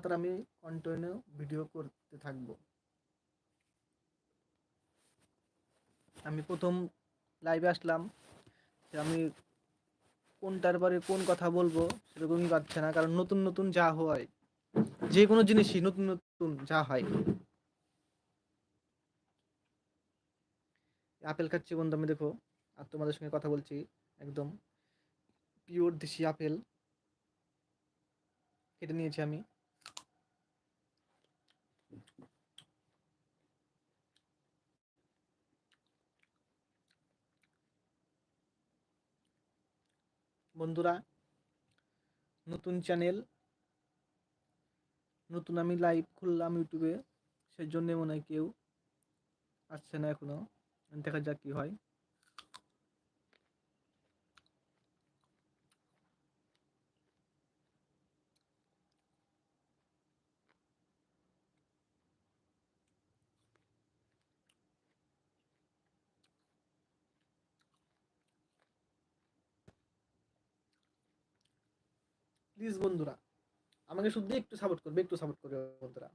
লাগাতার আমি continue video করতে থাকব। আমি প্রথম লাইভে আসলাম যে আমি কোনটার পরে কোন কথা বলব সেরকমই পাচ্ছে না, কারণ নতুন নতুন যা হয়, যে কোনো জিনিসই নতুন নতুন যা হয়। আপেল খাচ্ছি বন্ধু আমি, দেখো, আর তোমাদের সঙ্গে কথা বলছি একদম পিওর দেশি আপেল। কেটে নিয়েছি আমি। বন্ধুরা, নতুন চ্যানেল নতুন আমি লাইভ খুললাম ইউটিউবে, সেই জন্যে মনে হয় কেউ আসছে না এখনও। দেখা যাক কি হয়। প্লিজ বন্ধুরা, আমাকে শুধু একটু সাপোর্ট করবে, একটু সাপোর্ট করবে বন্ধুরা।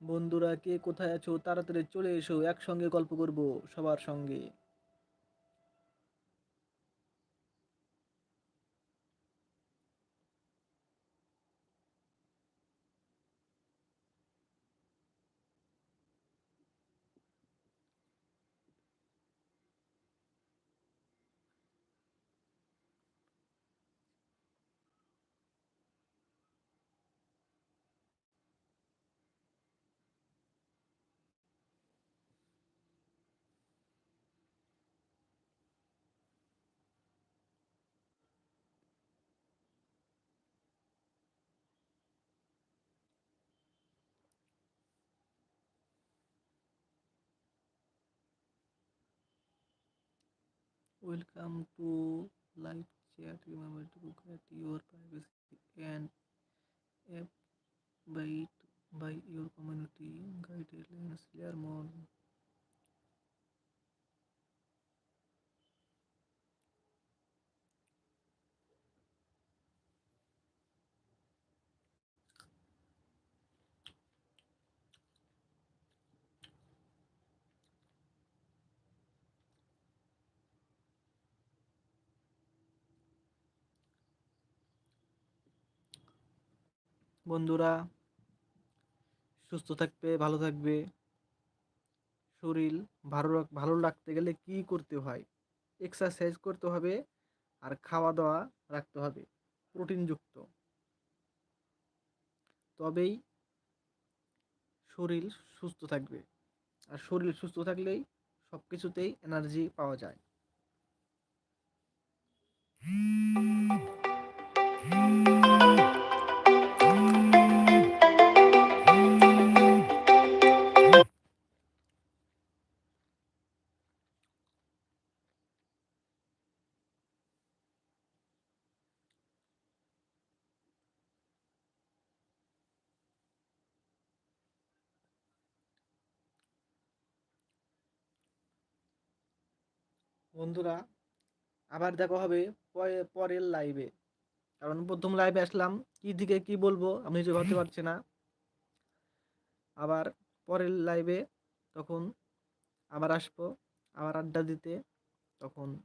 বন্ধুরা, কে কোথায় আছো? তাড়াতাড়ি চলে এসো, একসঙ্গে গল্প করব সবার সঙ্গে। Welcome to live chat. Remember to get your privacy and abide by your community guidelines. Learn more. বন্ধুরা, সুস্থ থাকবে, ভালো থাকবে। শরীর ভালো ভালো রাখতে গেলে কি করতে হয়? এক্সারসাইজ করতে হবে আর খাওয়া দাওয়া রাখতে হবে, প্রোটিনযুক্ত। তবেই শরীর সুস্থ থাকবে। আর শরীর সুস্থ থাকলেই সব কিছুতেই এনার্জি পাওয়া যায়। বন্ধুরা, আবার দেখা হবে পরে- পরের লাইভে কারণ প্রথম লাইভে আসলাম, কি দিকে কি বলব, আমি নিজে ভাবতে পারছি না। আবার পরের লাইভে তখন আবার আসব, আবার আড্ডা দিতে, তখন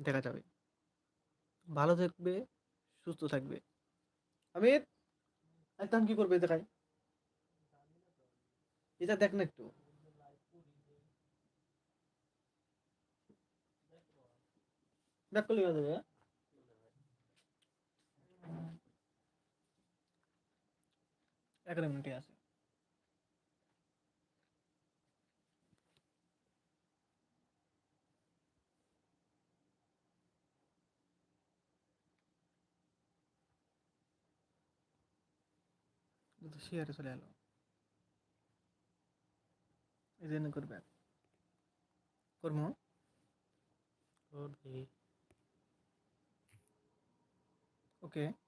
দেখা যাবে। ভালো থাকবে, সুস্থ থাকবে। অমিত একদম কি করবে দেখাই? এটা দেখ না একটু। ব্যাক করলে হয়ে যাবে। এগারো মিনিটে আছে। শেয়ারে চলে এলো। এই জন্য করবে। কর্ম Oke. Okay.